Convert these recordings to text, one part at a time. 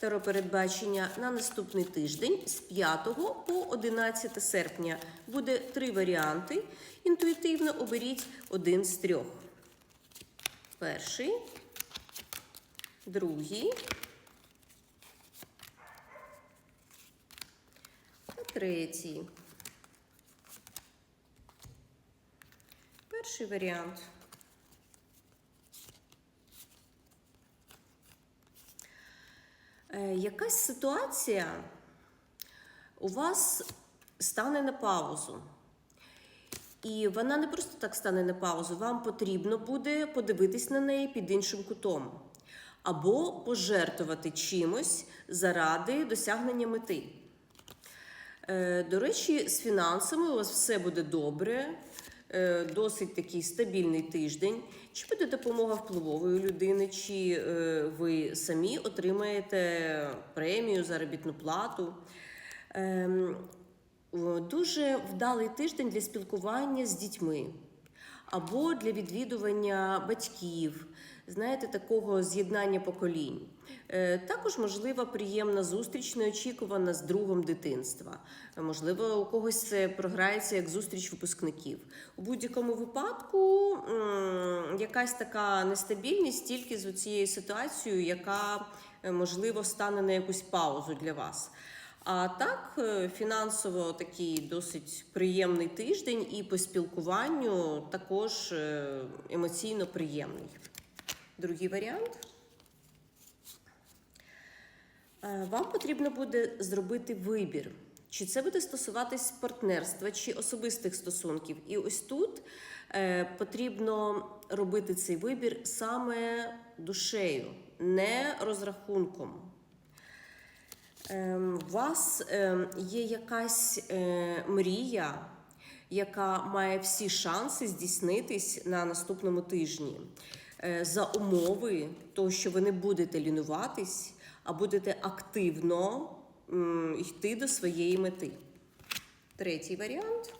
Таропередбачення на наступний тиждень з 5 по 11 серпня. Буде три варіанти. Інтуїтивно оберіть один з трьох. Перший, другий та третій. Перший варіант. Якась ситуація у вас стане на паузу. І вона не просто так стане на паузу, вам потрібно буде подивитись на неї під іншим кутом. Або пожертвувати чимось заради досягнення мети. Е, До речі, з фінансами у вас все буде добре, е, досить такий стабільний тиждень. Чи буде допомога впливової людини, чи е, ви самі отримаєте премію, заробітну плату. Ем, Дуже вдалий тиждень для спілкування з дітьми або для відвідування батьків, знаєте, такого з'єднання поколінь. Е, Також можлива приємна зустріч, неочікувана з другом дитинства. Можливо, у когось це програється як зустріч випускників. У будь-якому випадку якась така нестабільність тільки з цією ситуацією, яка е, можливо стане на якусь паузу для вас. А так, е, фінансово такий досить приємний тиждень, і по спілкуванню також е, емоційно приємний. Другий варіант. Е, Вам потрібно буде зробити вибір, чи це буде стосуватись партнерства чи особистих стосунків. І ось тут е, потрібно робити цей вибір саме душею, не розрахунком. Ем, У вас ем, є якась е, мрія, яка має всі шанси здійснитись на наступному тижні. Е, За умови того, що ви не будете лінуватись, а будете активно йти до своєї мети. Третій варіант.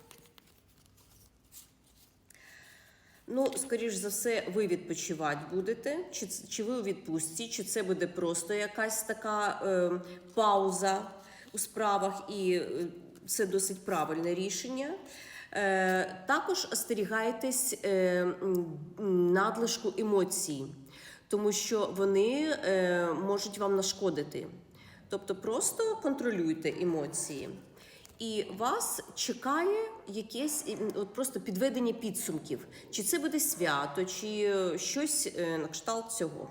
Ну, скоріш за все, ви відпочивати будете, чи, чи ви у відпустці, чи це буде просто якась така е, пауза у справах, і е, це досить правильне рішення. Е, також остерігайтесь е, надлишку емоцій, тому що вони е, можуть вам нашкодити. Тобто просто контролюйте емоції. І вас чекає якесь от просто підведення підсумків. Чи це буде свято, чи е, щось е, на кшталт цього.